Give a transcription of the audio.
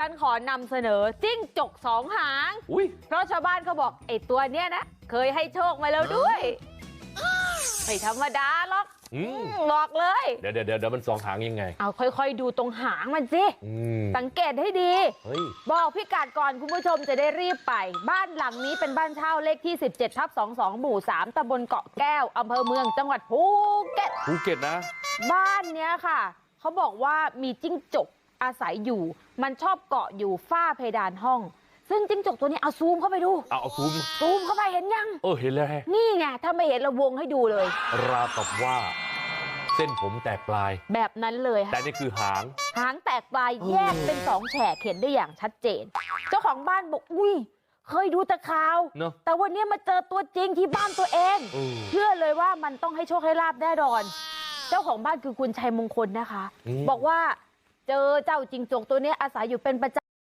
ฉันขอนำเสนอจิ้งจกสองหางอุ้ยเพราะชาวบ้านเขาบอกไอ้ตัวเนี้ยนะ เคยให้โชคมาแล้วด้วย ไม่ธรรมดาหรอกอืมอืมบอกเลย เดี๋ยวเดี๋ยวเดี๋ยวมันสองหางยังไง เอาค่อยๆดูตรงหางมันสิอืมสังเกตให้ดีเฮ้ยบอกพี่กัดก่อนคุณผู้ชมจะได้รีบไป บ้านหลังนี้เป็นบ้านเช่าเลขที่ 17ทับ22 หมู่ 3ตำบลเกาะแก้วอำเภอเมืองจังหวัดภูเก็ต ภูเก็ตนะ บ้านเนี้ยค่ะ เขาบอกว่ามีจิ้งจก อาศัยอยู่มันชอบเกาะอยู่ฝ้าเพดานห้อง ซึ่งจิ้งจกตัวนี้เอาซูมเข้าไปดูเอาเอาซูมซูมเข้าไปเห็นยังเออเห็นแล้วแฮะนี่ไงถ้าไม่เห็นเราวงให้ดูเลย ราวกับว่า เส้นผมแตกปลาย แบบนั้นเลยแต่ค่ะนี่คือหาง หางแตกปลายแยกเป็นสองแฉกเห็นได้อย่างชัดเจน เจ้าของบ้านบอกอุ้ยเคยดูแต่ข่าวเนอะแต่วันนี้มาเจอตัวจริงที่บ้านตัวเองเออเชื่อเลยว่ามันต้องให้โชคให้ลาบแน่นอน เจ้าของบ้านคือคุณชัยมงคลนะคะอืมบอกว่า เจอเจ้าจิงจกตัวนี้อาศัยอยู่เป็นประจ